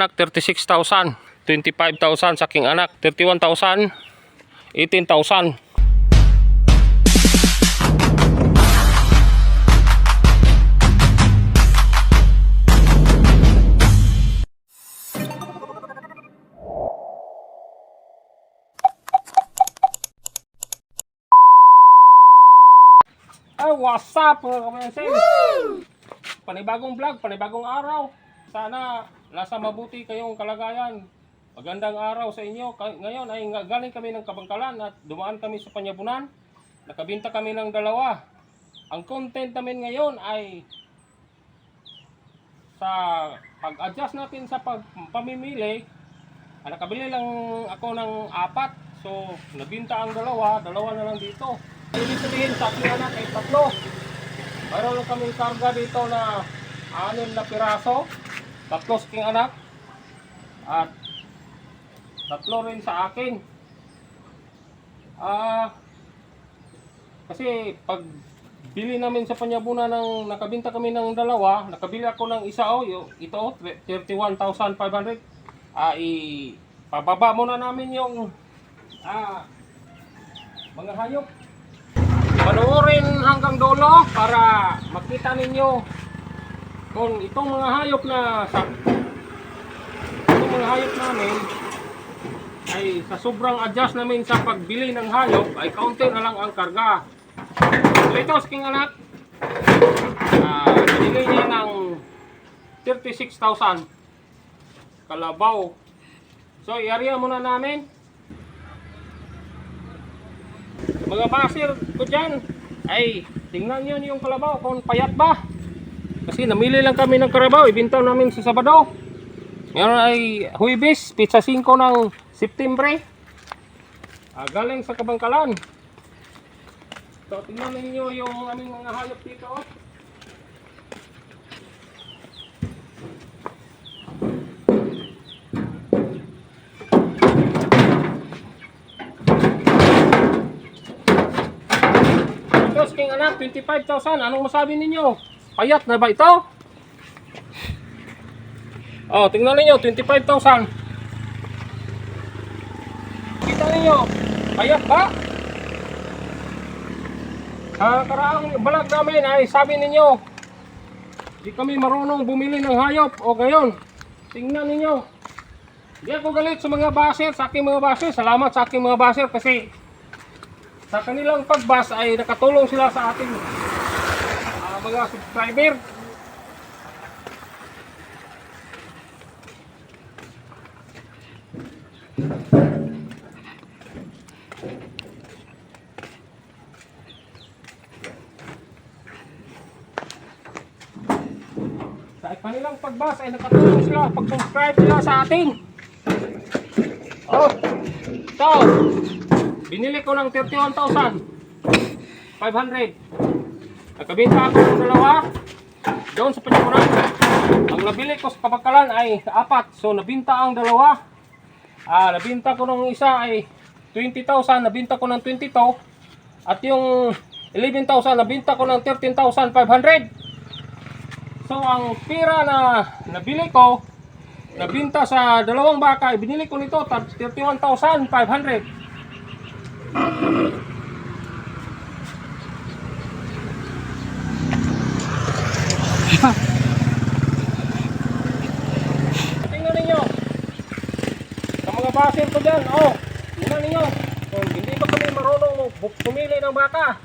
Anak 36,000, 25,000 sa aking anak, 31,000, 18,000. Ay, what's up mga kamensin? Panibagong vlog, panibagong araw. Sana nasa mabuti kayong kalagayan. Magandang araw sa inyo. Kay- Ngayon ay galing kami ng Kabangkalan at dumaan kami sa Panyabunan. Nakabinta kami ng dalawa. Ang content namin ngayon ay sa pag-adjust natin sa pag pamimili. ah, nakabili lang ako ng apat. So, nabinta ang dalawa. Dalawa na lang dito. Ibig sabihin sa aking anak ay tatlo. Mayroon lang kaming karga dito na anim na piraso. Tatlo sa aking anak. At tatlo rin sa akin. Ah, kasi pag bili namin sa Panyabunan ng nakabinta kami ng dalawa, nakabili ako ng isa oh, yung, ito oh, 31,500. Ah, i pababa muna namin yung ah mga hayop. Panoorin hanggang dulo para makita ninyo kung itong mga hayop na sa itong mga hayop namin ay sa sobrang adjust namin sa pagbili ng hayop ay kaunti na lang ang karga. So ito sa king anak, binili niya ng 36,000 kalabaw. So i-area muna namin. Mga basir ko dyan, ay tingnan nyo yung kalabaw kung payat ba. Kasi namili lang kami ng karabaw, ibintaw namin sa Sabado. Ngayon ay Huibis, pizza 5 ng Septembre. Ah, galing sa Kabangkalan. So, tingnan ninyo yung aming mga hayop dito. oh. Ito, king anak, 25,000. Anong masabi ninyo? Payat na ba ito? Oh, tingnan ninyo, 25,000. Kita ninyo, payat ba? Sa karaang balag namin ay sabi ninyo, di kami marunong bumili ng hayop. O ngayon, tingnan ninyo. Di ako galit sa mga baser, sa aking mga baser. Salamat sa aking mga baser kasi sa kanilang pagbas ay nakatulong sila sa ating mga subscriber. Sa kanilang pagbas ay nakatulong sila pag-subscribe nila sa atin. Oh, ito. Binili ko ng 31,500. Nagkabinta ako ng dalawa. Doon sa Panyamunan. Ang nabili ko sa Kapagkalan ay apat. So nabinta ang dalawa. Ah, nabinta ko ng isa ay 20,000. Nabinta ko ng 22. At yung 11,000 nabinta ko ng 13,500. So ang pira na nabili ko, nabinta sa dalawang baka, ibinili ko nito 31,500. Tingnan ninyo. Sa mga basil ko dyan, oh, tingnan ninyo. Kung hindi pa kami marunong pumili ng baka.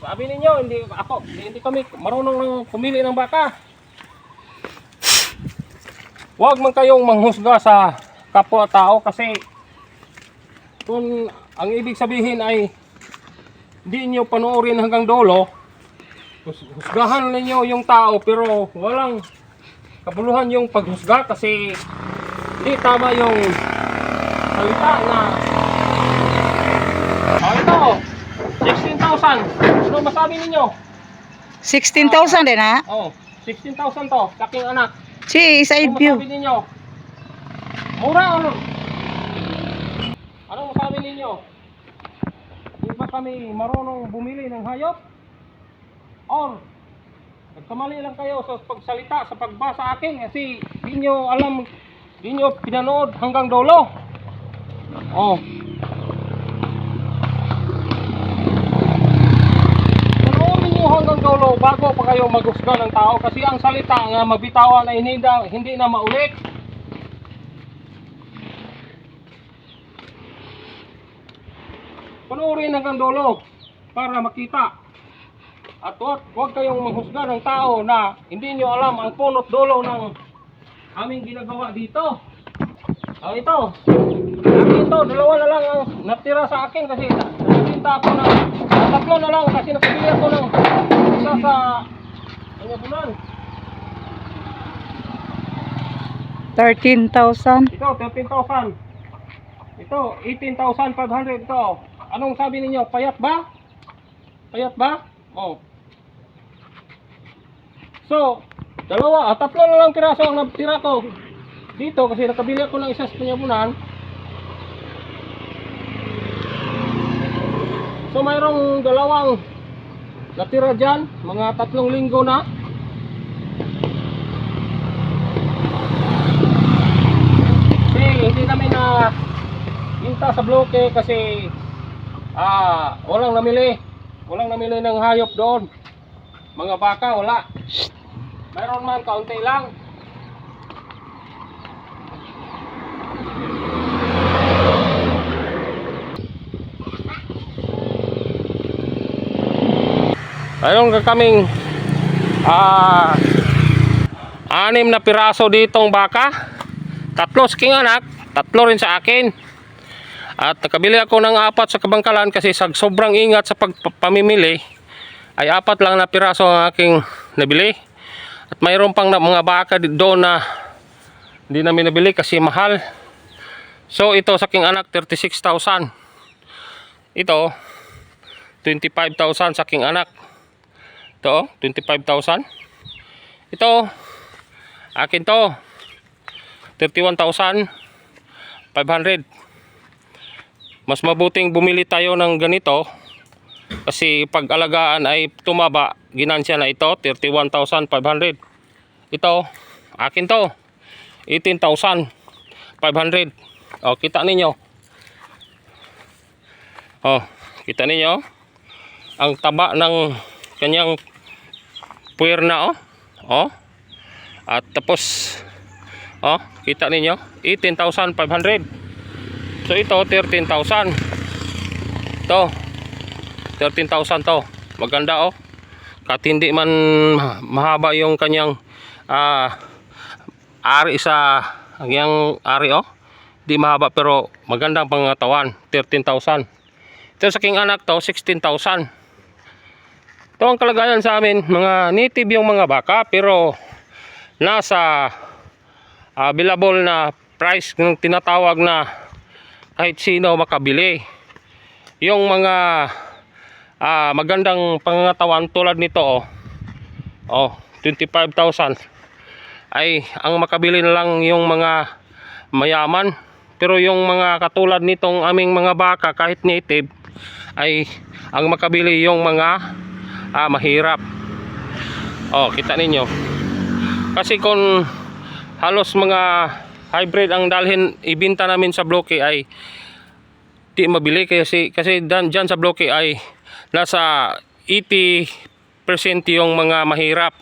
Sabi ninyo, hindi ako, hindi, kami marunong ng pumili ng baka. Huwag man kayong manghusga sa kapwa-tao kasi kung ang ibig sabihin ay hindi nyo panoorin hanggang dolo, husgahan ninyo yung tao pero walang kabuluhan yung paghusga kasi hindi tama yung salita na oh ito 16,000 ano masabi ninyo? 16,000 din ha? oh 16,000 to kaking anak. Si side ano view. masabi ninyo? Mura ano ano masabi ninyo? Di ba kami marunong bumili ng hayop or Nagkamali lang kayo sa pagsalita, sa pagbasa akin kasi di nyo alam, di nyo pinanood hanggang dulo. Oh. Panoorin nyo hanggang dulo bago pa kayo maghusga ng tao kasi ang salita nga mabitawan ay hindi na, hindi na maulit. Panoorin hanggang dulo para makita. At huwag, huwag kayong manghusga ng tao na hindi nyo alam ang punot dulo ng aming ginagawa dito. Oh, ito. Ito, dalawa na lang ang natira sa akin kasi nakikita ako ng tatlo na lang kasi nakabili ako ng isa sa ano bulan. 13,000. Ito, 13,000. Ito, 18,500 ito. Anong sabi ninyo? Payat ba? Payat ba? Oh. So, dalawa, ah, tatlo na lang piraso ang natira ko. Dito, kasi nakabili ako ng isa sa panyabunan. So, mayroong dalawang natira dyan. Mga tatlong linggo na. Kasi hindi namin na minta sa bloke kasi ah walang namili. Walang namili ng hayop doon. Mga baka wala. Mayroon man kaunti lang. Ayun ka kaming ah anim na piraso ditong baka. Tatlo sa king anak, tatlo rin sa akin. At nakabili ako ng apat sa kabangkalan kasi sa sobrang ingat sa pagpamimili ay apat lang na piraso ang aking nabili. At mayroon pang mga baka doon na hindi namin nabili kasi mahal. So ito sa aking anak 36,000. Ito 25,000 sa aking anak. Ito oh, 25,000. Ito akin to 31,500. Mas mabuting bumili tayo ng ganito kasi pag alagaan ay tumaba, ginansya na ito 31,500. Ito, akin to 18,500. Oh, kita ninyo. Oh, kita ninyo. Ang taba ng kanyang puwer na oh. Oh. At tapos Oh, kita ninyo? 18,500. So ito 13,000. Ito 13,000 to. Maganda oh. Kahit hindi man ma- mahaba yung kanyang ah ari sa yung ari oh. Di mahaba pero magandang pangatawan. 13,000. Ito sa king anak to 16,000. Ito ang kalagayan sa amin, mga native yung mga baka pero nasa available na price ng tinatawag na kahit sino makabili. Yung mga ah, magandang pangangatawan tulad nito oh. Oh, 25,000 ay ang makabili na lang yung mga mayaman. Pero yung mga katulad nitong aming mga baka kahit native ay ang makabili yung mga ah, mahirap. Oh, kita ninyo. Kasi kung halos mga hybrid ang dalhin ibinta namin sa bloke ay di mabili kasi kasi dan diyan sa bloke ay nasa 80% yung mga mahirap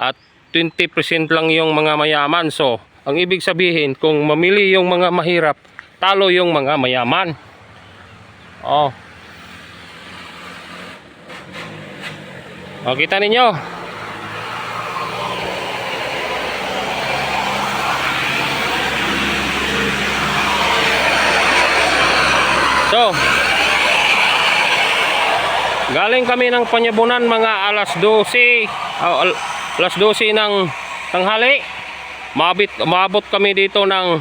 at 20% lang yung mga mayaman. So ang ibig sabihin kung mamili yung mga mahirap talo yung mga mayaman. Oh. Oh, kita ninyo. So, galing kami ng Panyabunan mga alas 12, oh, al- alas 12 ng tanghali. Mabit, maabot kami dito ng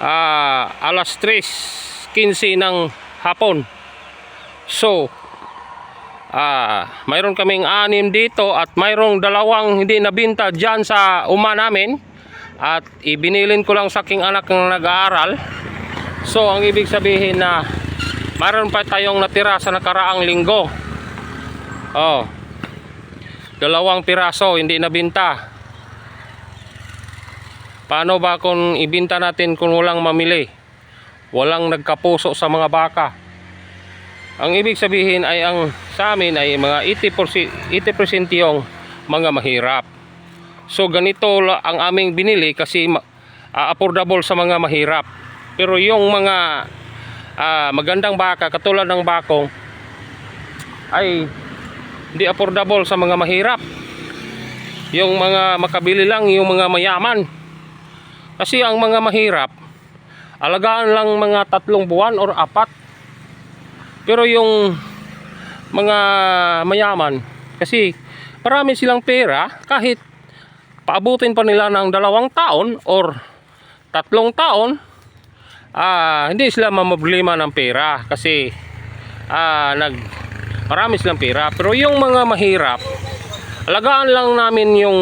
ah, alas 3.15 ng hapon. So, ah, mayroon kaming anim dito at mayroong dalawang hindi nabinta dyan sa uma namin. At ibinilin ko lang sa aking anak ng nag-aaral. So, ang ibig sabihin na mayroon pa tayong natira sa nakaraang linggo. Oh. dalawang piraso hindi nabinta. Paano ba kung ibinta natin kung walang mamili? Walang nagkapuso sa mga baka. Ang ibig sabihin ay ang sa amin ay mga 80%, 80% yung mga mahirap. So ganito ang aming binili kasi affordable sa mga mahirap. Pero yung mga ah, magandang baka katulad ng bakong ay hindi affordable sa mga mahirap. Yung mga makabili lang yung mga mayaman. Kasi ang mga mahirap alagaan lang mga tatlong buwan or apat. Pero yung mga mayaman kasi marami silang pera kahit paabutin pa nila ng dalawang taon or tatlong taon ah hindi sila mamblema ng pera kasi ah nag marami silang pera. Pero yung mga mahirap alagaan lang namin yung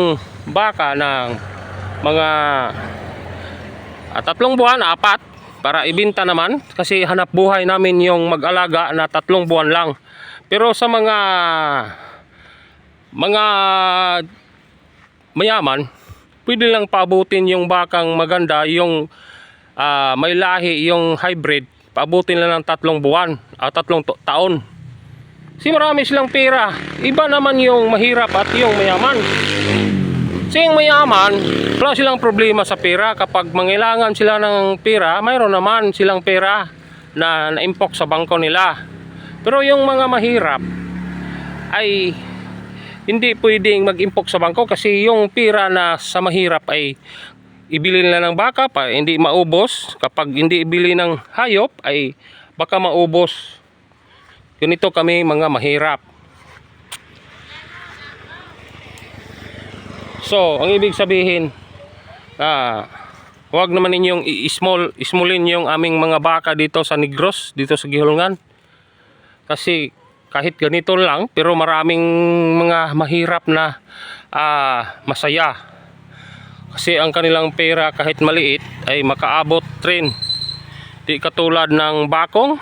baka ng mga ah, tatlong buwan apat para ibinta naman. Kasi hanap buhay namin yung mag-alaga na tatlong buwan lang. Pero sa mga mga mayaman, pwede lang paabutin yung bakang maganda, yung ah, may lahi, yung hybrid, paabutin lang ng tatlong buwan, o tatlong to- taon. Kasi marami silang pera. Iba naman yung mahirap at yung mayaman. Kasi yung mayaman, wala silang problema sa pera. Kapag mangailangan sila ng pera, mayroon naman silang pera na naimpok sa bangko nila. Pero yung mga mahirap, ay hindi pwedeng mag-impok sa bangko kasi yung pira na sa mahirap ay ibili nila ng baka pa hindi maubos. Kapag hindi ibili ng hayop ay baka maubos. Ganito kami mga mahirap. So ang ibig sabihin ah Huwag naman ninyong i-small, smallin yung aming mga baka dito sa Negros, dito sa Gihulngan. Kasi kahit ganito lang pero maraming mga mahirap na ah, masaya kasi ang kanilang pera kahit maliit ay makaabot rin. Di katulad ng bakong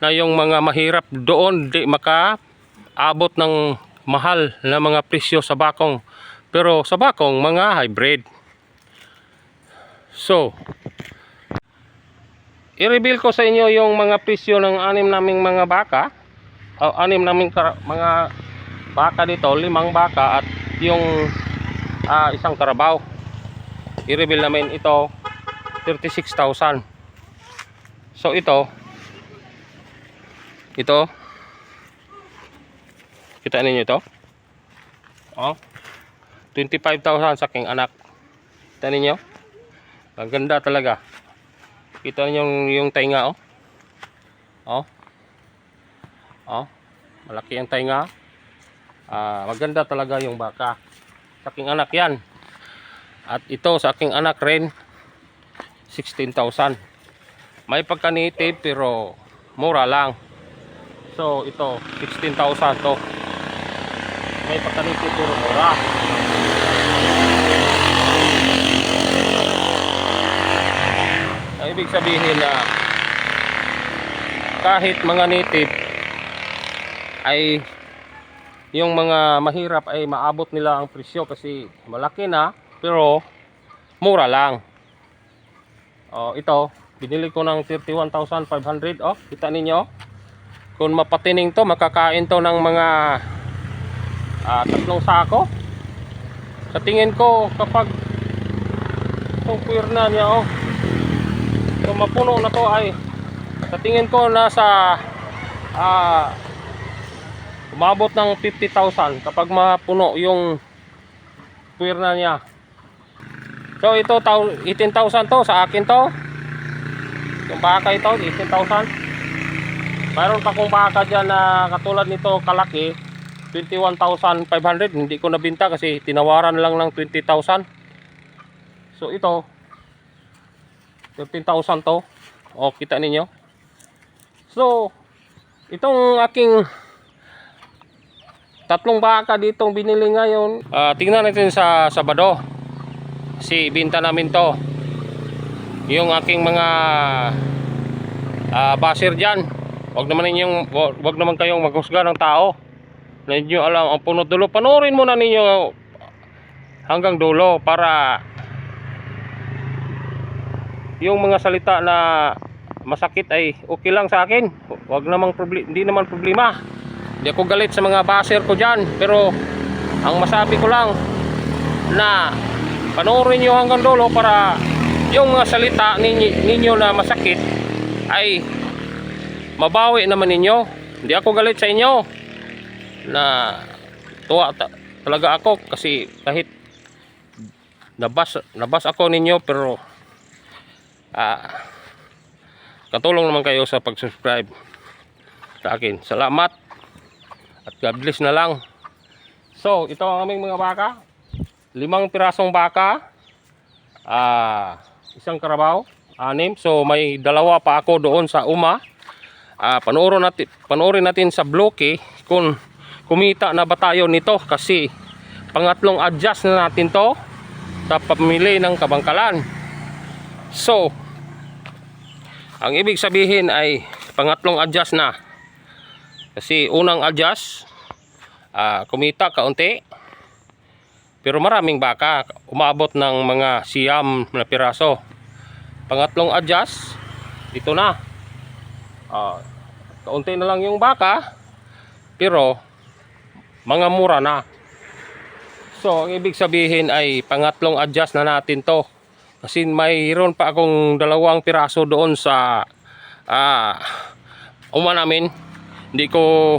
na yung mga mahirap doon di makaabot ng mahal na mga presyo sa bakong. Pero sa bakong mga hybrid. So i-reveal ko sa inyo yung mga presyo ng anim naming mga baka. O anim naming mga baka dito, limang baka at yung ah, isang karabaw. I-reveal namin ito 36,000. So ito ito Kita ninyo ito? Oh. 25,000 sa aking anak. Kita ninyo? Ang ganda talaga. Kita ninyo yung, yung tainga oh. Oh. Oh, malaki ang tainga. Ah, maganda talaga yung baka. Sa aking anak 'yan. At ito sa aking anak rin 16,000. May pagka-native pero mura lang. So ito 16,000 to. May pagka-native pero mura. Ang ibig sabihin na kahit mga native ay yung mga mahirap ay maabot nila ang presyo kasi malaki na pero mura lang. Oh, ito, binili ko ng 31,500. Oh, kita ninyo. Kung mapatining to, makakain to ng mga ah, tatlong sako. Sa tingin ko kapag itong na niya oh. Kung mapuno na to ay sa tingin ko nasa ah umabot ng 50,000 kapag mapuno yung puwerna niya. So ito tao- 18,000 to sa akin to. Yung baka ito 18,000. Mayroon pa kong baka dyan na katulad nito kalaki 21,500 hindi ko nabinta kasi tinawaran lang ng 20,000. So ito 15,000 to. O kita ninyo. So itong aking tatlong baka ditong binili ngayon. Ah, tingnan natin sa Sabado. Si binta namin to. Yung aking mga ah, basir diyan. Wag naman ninyong wag, naman kayong maghusga ng tao. na inyo alam ang punot dulo, panoorin muna ninyo hanggang dulo para yung mga salita na masakit ay okay lang sa akin. Wag namang problema, hindi naman problema. Hindi ako galit sa mga baser ko diyan, pero ang masabi ko lang na panoorin niyo hanggang dulo para yung salita ninyo, ninyo na masakit ay mabawi naman ninyo. Hindi ako galit sa inyo na tuwa ta- talaga ako kasi kahit nabas nabas ako ninyo pero ah katulong naman kayo sa pag-subscribe sa akin. Salamat at God bless na lang. So, ito ang aming mga baka. Limang pirasong baka. Ah, isang karabaw, anim. So, may dalawa pa ako doon sa uma. Ah, panoorin natin, panoorin natin sa bloke kung kumita na ba tayo nito kasi pangatlong adjust na natin to sa pamili ng kabangkalan. So, ang ibig sabihin ay pangatlong adjust na. Kasi unang adjust, ah, kumita kaunti. Pero maraming baka, umabot ng mga siyam na piraso. Pangatlong adjust, ito na. Ah, kaunti na lang yung baka, pero mga mura na. So, ang ibig sabihin ay pangatlong adjust na natin to. Kasi mayroon pa akong dalawang piraso doon sa ah uma namin. Hindi ko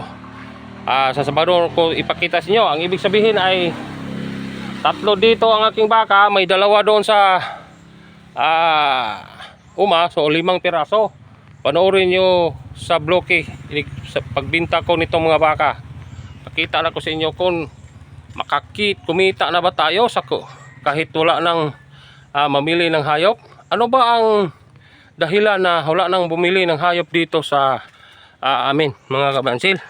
ah sasabado ko ipakita sa inyo. Ang ibig sabihin ay tatlo dito ang aking baka, may dalawa doon sa ah uma, so limang piraso. Panoorin nyo sa bloke sa pagbinta ko nitong mga baka. Pakita na ko sa inyo kung makakit, kumita na ba tayo sa ko kahit wala nang ah, mamili ng hayop. Ano ba ang dahilan na wala nang bumili ng hayop dito sa ah, amin mga kabansil?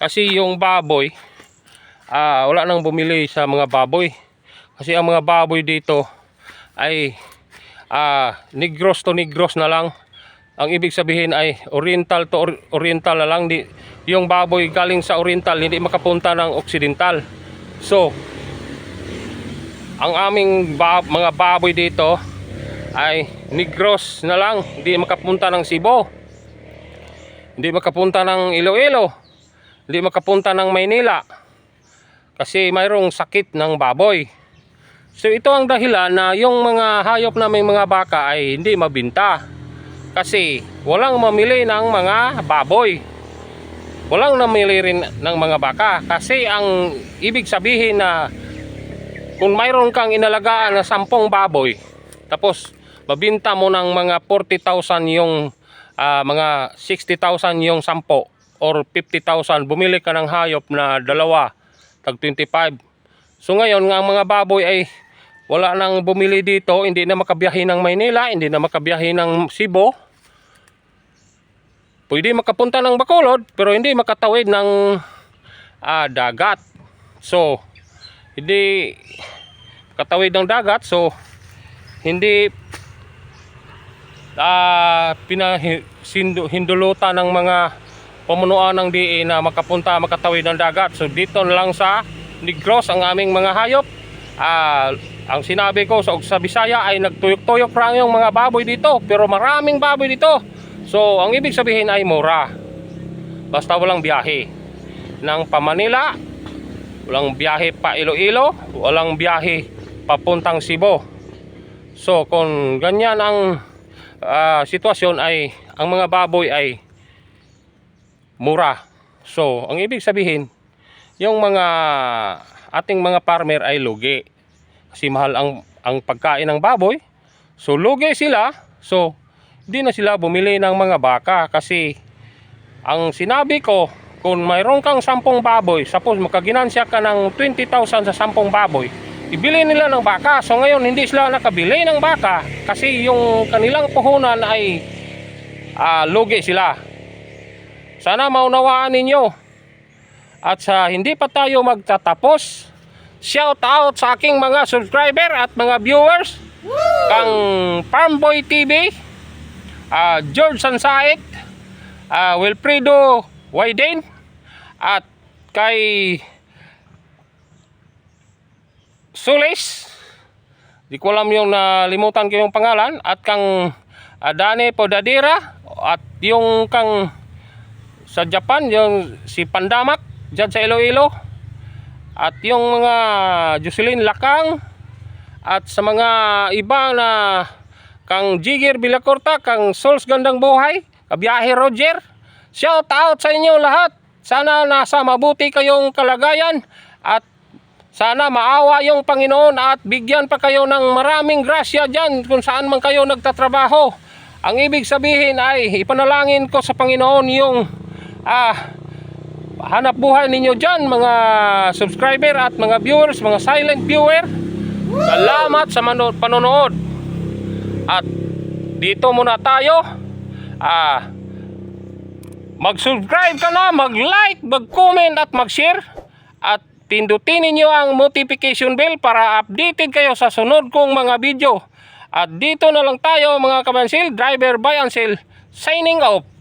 Kasi yung baboy, ah, wala nang bumili sa mga baboy. Kasi ang mga baboy dito ay ah, negros to negros na lang. Ang ibig sabihin ay oriental to or- oriental na lang. Di, yung baboy galing sa oriental hindi makapunta ng occidental. So, ang aming ba- mga baboy dito ay negros na lang. Hindi makapunta ng Cebu. Hindi makapunta ng Iloilo. Hindi makapunta ng Maynila. Kasi mayroong sakit ng baboy. So ito ang dahilan na yung mga hayop na may mga baka ay hindi mabinta. Kasi walang mamili ng mga baboy. Walang namili rin ng mga baka. Kasi ang ibig sabihin na kung mayroon kang inalagaan na sampung baboy, tapos mabinta mo ng mga 40,000 yung ah, mga 60,000 yung sampo or 50,000, bumili ka ng hayop na dalawa, tag 25. So ngayon nga ang mga baboy ay wala nang bumili dito, hindi na makabiyahe ng Maynila, hindi na makabiyahe ng Cebu. Pwede makapunta ng Bacolod, pero hindi makatawid ng ah, dagat. So, hindi katawid ng dagat, so hindi ah pinahindulutan ng mga pamunuan ng DA na makapunta, makatawid ng dagat. So dito lang sa Negros ang aming mga hayop. Ah, ang sinabi ko sa, sa Bisaya ay nagtuyok-tuyok lang yung mga baboy dito. Pero maraming baboy dito. So ang ibig sabihin ay mura. Basta walang biyahe. Ng pa Manila, walang biyahe pa Iloilo, walang biyahe papuntang Cebu. So kung ganyan ang ah, sitwasyon ay ang mga baboy ay mura. So, ang ibig sabihin, yung mga ating mga farmer ay lugi. Kasi mahal ang ang pagkain ng baboy. So, lugi sila. So, di na sila bumili ng mga baka kasi ang sinabi ko, kung mayroon kang 10 baboy, suppose makaginansya ka ng 20,000 sa 10 baboy, ibili nila ng baka. So ngayon hindi sila nakabili ng baka kasi yung kanilang puhunan ay ah, lugi sila. Sana maunawaan ninyo. At sa hindi pa tayo magtatapos, shout out sa aking mga subscriber at mga viewers. Kang Farmboy TV, ah, George Sansaik, ah, Wilfredo Widen, at kay Sulis. Di ko alam yung nalimutan ko yung pangalan. At kang ah, Dane Podadira. At yung kang sa Japan, yung si Pandamak, dyan sa Iloilo. At yung mga Jocelyn Lakang. At sa mga iba na kang Jigger Bilacorta, kang Souls Gandang Buhay, kabiyahe Roger. Shout out sa inyo lahat. Sana nasa mabuti kayong kalagayan at sana maawa yung Panginoon at bigyan pa kayo ng maraming grasya dyan kung saan man kayo nagtatrabaho. Ang ibig sabihin ay ipanalangin ko sa Panginoon yung ah, hanap buhay ninyo dyan mga subscriber at mga viewers, mga silent viewer. Salamat sa panonood. At dito muna tayo. Ah, mag-subscribe ka na, mag-like, mag-comment at mag-share. At pindutin ninyo ang notification bell para updated kayo sa sunod kong mga video. At dito na lang tayo mga kabansil, driver by Ansel, signing off.